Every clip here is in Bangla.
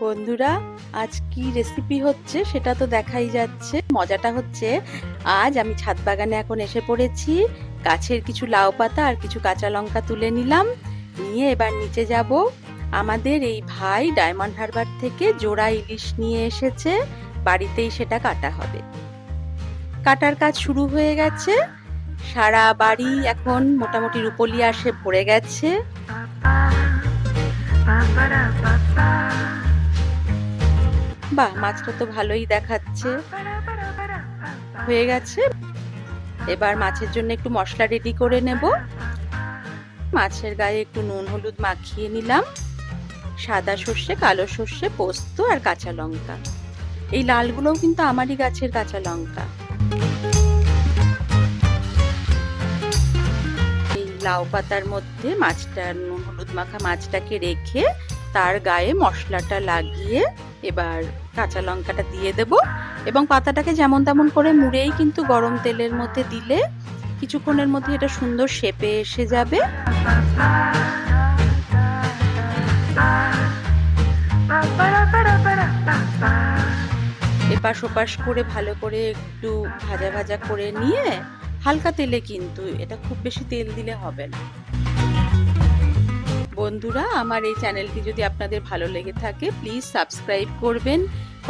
বন্ধুরা, আজ কি রেসিপি হচ্ছে সেটা তো দেখাই যাচ্ছে। মজাটা হচ্ছে, আজ আমি ছাদ বাগানে এখন এসে পড়েছি। গাছের কিছু লাউ পাতা আর কিছু কাঁচা লঙ্কা তুলে নিলাম। নিয়ে এবার নিচে যাব। আমাদের এই ভাই ডায়মন্ড হারবার থেকে জোড়া ইলিশ নিয়ে এসেছে। বাড়িতেই সেটা কাটা হবে। কাটার কাজ শুরু হয়ে গেছে। সারা বাড়ি এখন মোটামুটি রুপলি আসে ভরে গেছে। বাহ মাছটা তো ভালোই দেখাচ্ছে। হয়ে গেছে। এবার মাছের জন্য একটু মশলা রেডি করে নেব। মাছের গায়ে একটু নুন, হলুদ মাখিয়ে নিলাম। সাদা সর্ষে, কালো সর্ষে, পোস্ত আর কাঁচা লঙ্কা। এই লালগুলোও কিন্তু আমারই গাছের কাঁচা লঙ্কা। এই লাউ পাতার মধ্যে মাছটা, নুন, হলুদ মাখা মাছটাকে রেখে তার গায়ে মশলাটা লাগিয়ে এবার কাঁচা লঙ্কাটা দিয়ে দেব এবং পাতাটাকে যেমন তেমন করে মুড়েই কিন্তু গরম তেলের মধ্যে দিলে কিছুক্ষণের মধ্যে এটা সুন্দর শেপে এসে যাবে। এপাশ ওপাশ করে ভালো করে একটু ভাজা ভাজা করে নিয়ে হালকা তেলে কিন্তু এটা খুব বেশি তেল দিলে হবে না। বন্ধুরা, আমার এই চ্যানেলটি যদি আপনাদের ভালো লেগে থাকে প্লিজ সাবস্ক্রাইব করবেন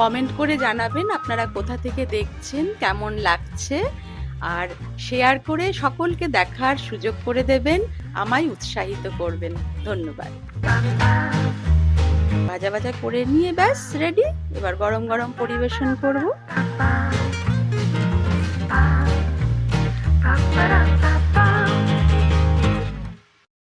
কমেন্ট করে জানাবেন আপনারা কোথা থেকে দেখছেন, কেমন লাগছে, আর শেয়ার করে সকলকে দেখার সুযোগ করে দেবেন, আমায় উৎসাহিত করবেন। ধন্যবাদ। ভাজা ভাজা করে নিয়ে ব্যাস রেডি এবার গরম গরম পরিবেশন করব।